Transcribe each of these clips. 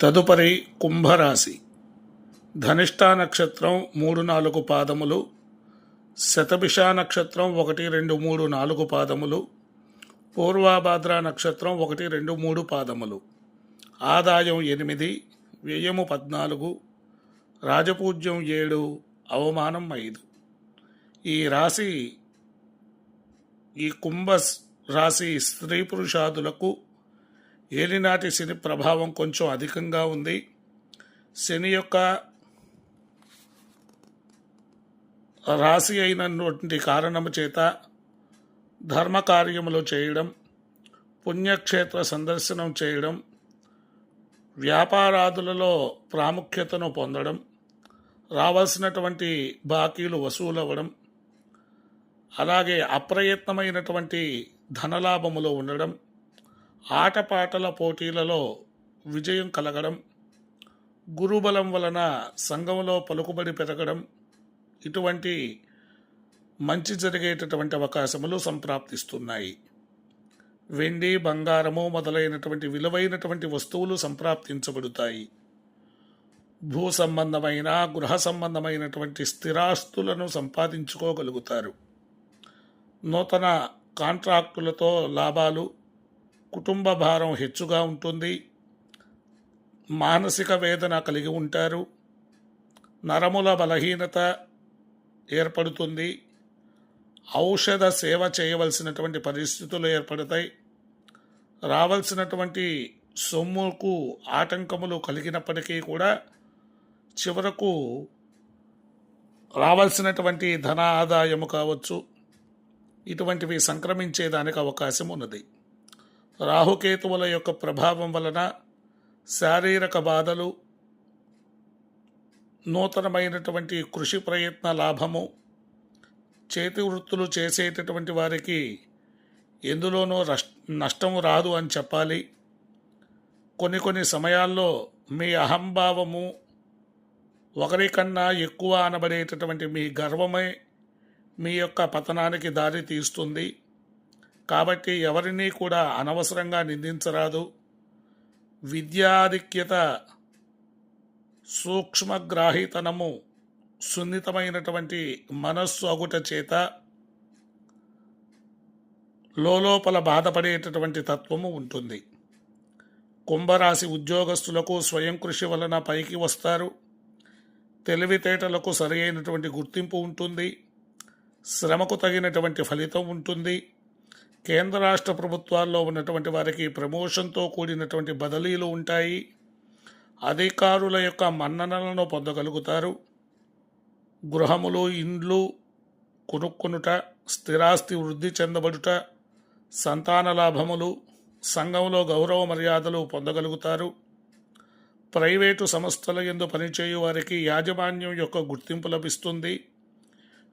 తదుపరి కుంభరాశి. ధనిష్టా నక్షత్రం మూడు నాలుగు పాదములు శతభిష నక్షత్రం ఒకటి రెండు మూడు నాలుగు పాదములు పూర్వాభాద్ర నక్షత్రం ఒకటి రెండు మూడు పాదములు. ఆదాయం ఎనిమిది వ్యయము పద్నాలుగు రాజపూజ్యం ఏడు అవమానం ఐదు. ఈ రాశి ఈ కుంభ రాశి స్త్రీ పురుషాదులకు ఏలినాటి శని ప్రభావం కొంచెం అధికంగా ఉంది. శని యొక్క రాశి అయినటువంటి కారణము చేత ధర్మకార్యములు చేయడం పుణ్యక్షేత్ర సందర్శనం చేయడం వ్యాపారాదులలో ప్రాముఖ్యతను పొందడం రావాల్సినటువంటి బాకీలు వసూలవ్వడం అలాగే అప్రయత్నమైనటువంటి ధనలాభములో ఉండడం ఆటపాటల పోటీలలో విజయం కలగడం గురుబలం వలన సంఘంలో పలుకుబడి పెరగడం ఇటువంటి మంచి జరిగేటటువంటి అవకాశములు సంప్రాప్తిస్తున్నాయి. వెండి బంగారము మొదలైనటువంటి విలువైనటువంటి వస్తువులు సంప్రాప్తించబడతాయి. భూ సంబంధమైన గృహ సంబంధమైనటువంటి స్థిరాస్తులను సంపాదించుకోగలుగుతారు. నూతన కాంట్రాక్టులతో లాభాలు కుటుంబ భారం హెచ్చుగా ఉంటుంది. మానసిక వేదన కలిగి ఉంటారు. నరముల బలహీనత ఏర్పడుతుంది. ఔషధ సేవ చేయవలసినటువంటి పరిస్థితులు ఏర్పడతాయి. రావాల్సినటువంటి సొమ్ముకు ఆటంకములు కలిగినప్పటికీ కూడా చివరకు రావాల్సినటువంటి ధన ఆదాయము కావచ్చు. ఇటువంటివి సంక్రమించేదానికి అవకాశం ఉన్నది. రాహుకేతువుల యొక్క ప్రభావం వలన శారీరక బాధలు నూతనమైనటువంటి కృషి ప్రయత్న లాభము చేతి వృత్తులు చేసేటటువంటి వారికి ఎందులోనూ రష్- నష్టం రాదు అని చెప్పాలి. కొన్ని కొన్ని సమయాల్లో మీ అహంభావము ఒకరికన్నా ఎక్కువ అనబడేటటువంటి మీ గర్వమే మీ యొక్క పతనానికి దారి తీస్తుంది కాబట్టి ఎవరినీ కూడా అనవసరంగా నిందించరాదు. విద్యాధిక్యత సూక్ష్మగ్రాహితనము సున్నితమైనటువంటి మనస్సు అగుట చేత లోపల బాధపడేటటువంటి తత్వము ఉంటుంది. కుంభరాశి ఉద్యోగస్తులకు స్వయం కృషి వలన పైకి వస్తారు. తెలివితేటలకు సరి అయినటువంటి గుర్తింపు ఉంటుంది. శ్రమకు తగినటువంటి ఫలితం ఉంటుంది. కేంద్ర రాష్ట్ర ప్రభుత్వాల్లో ఉన్నటువంటి వారికి ప్రమోషన్తో కూడినటువంటి బదిలీలు ఉంటాయి. అధికారుల యొక్క మన్ననలను పొందగలుగుతారు. గృహములు ఇండ్లు కొనుక్కునుట స్థిరాస్తి వృద్ధి చెందబడుట సంతాన లాభములు సంఘంలో గౌరవ మర్యాదలు పొందగలుగుతారు. ప్రైవేటు సంస్థల ఎందు పనిచేయు వారికి యాజమాన్యం యొక్క గుర్తింపు లభిస్తుంది.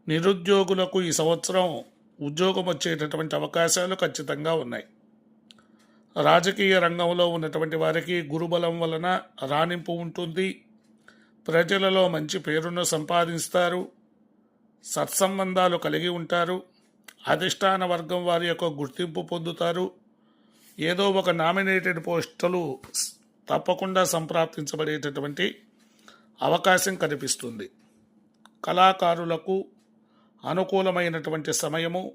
నిరుద్యోగులకు ఈ సంవత్సరం ఉద్యోగం వచ్చేటటువంటి అవకాశాలు ఖచ్చితంగా ఉన్నాయి. రాజకీయ రంగంలో ఉన్నటువంటి వారికి గురుబలం వలన రాణింపు ఉంటుంది. ప్రజలలో మంచి పేరును సంపాదిస్తారు. సత్సంబంధాలు కలిగి ఉంటారు. అధిష్టాన వర్గం వారి యొక్క గుర్తింపు పొందుతారు. ఏదో ఒక నామినేటెడ్ పోస్టులు తప్పకుండా సంప్రాప్తించబడేటటువంటి అవకాశం కనిపిస్తుంది. కళాకారులకు అనుకూలమైనటువంటి సమయము.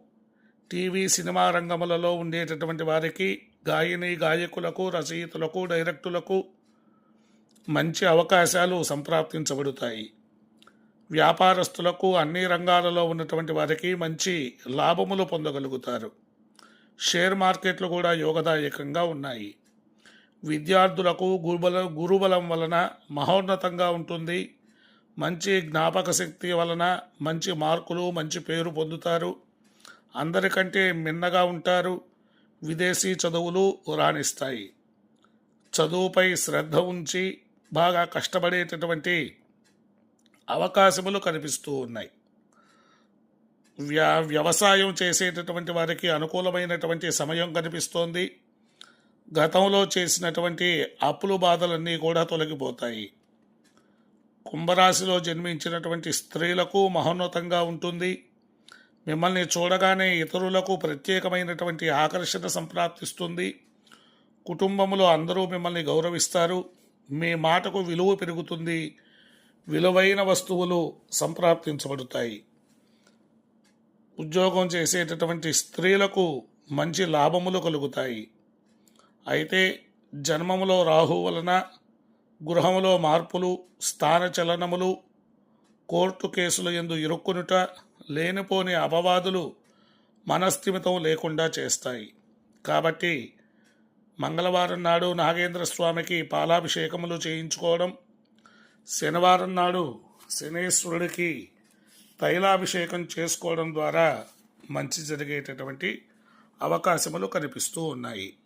టీవీ సినిమా రంగములలో ఉండేటటువంటి వారికి గాయని గాయకులకు రచయితలకు డైరెక్టులకు మంచి అవకాశాలు సంప్రాప్తించబడతాయి. వ్యాపారస్తులకు అన్ని రంగాలలో ఉన్నటువంటి వారికి మంచి లాభములు పొందగలుగుతారు. షేర్ మార్కెట్లు కూడా యోగదాయకంగా ఉన్నాయి. విద్యార్థులకు గురుబల గురుబలం వలన మహోన్నతంగా ఉంటుంది. మంచి జ్ఞాపక శక్తి వలన మంచి మార్కులు మంచి పేరు పొందుతారు. అందరికంటే మిన్నగా ఉంటారు. విదేశీ చదువులు రాణిస్తాయి. చదువుపై శ్రద్ధ ఉంచి బాగా కష్టపడేటటువంటి అవకాశములు కనిపిస్తూ ఉన్నాయి. వ్యా వ్యవసాయం చేసేటటువంటి వారికి అనుకూలమైనటువంటి సమయం కనిపిస్తోంది. గతంలో చేసినటువంటి అప్పులు బాధలన్నీ కూడా తొలగిపోతాయి. కుంభరాశిలో జన్మించినటువంటి స్త్రీలకు మహోన్నతంగా ఉంటుంది. మిమ్మల్ని చూడగానే ఇతరులకు ప్రత్యేకమైనటువంటి ఆకర్షణ సంప్రాప్తిస్తుంది. కుటుంబంలో అందరూ మిమ్మల్ని గౌరవిస్తారు. మీ మాటకు విలువ పెరుగుతుంది. విలువైన వస్తువులు సంప్రాప్తించబడతాయి. ఉద్యోగం చేసేటటువంటి స్త్రీలకు మంచి లాభములు కలుగుతాయి. అయితే జన్మములో రాహు వలన గృహములో మార్పులు స్థాన చలనములు కోర్టు కేసులు ఎందు ఇరుక్కునుట లేనిపోని అపవాదులు మనస్థిమితం లేకుండా చేస్తాయి. కాబట్టి మంగళవారం నాడు నాగేంద్ర స్వామికి పాలాభిషేకములు చేయించుకోవడం శనివారం నాడు శనేశ్వరుడికి తైలాభిషేకం చేసుకోవడం ద్వారా మంచి జరిగేటటువంటి అవకాశములు కనిపిస్తూ ఉన్నాయి.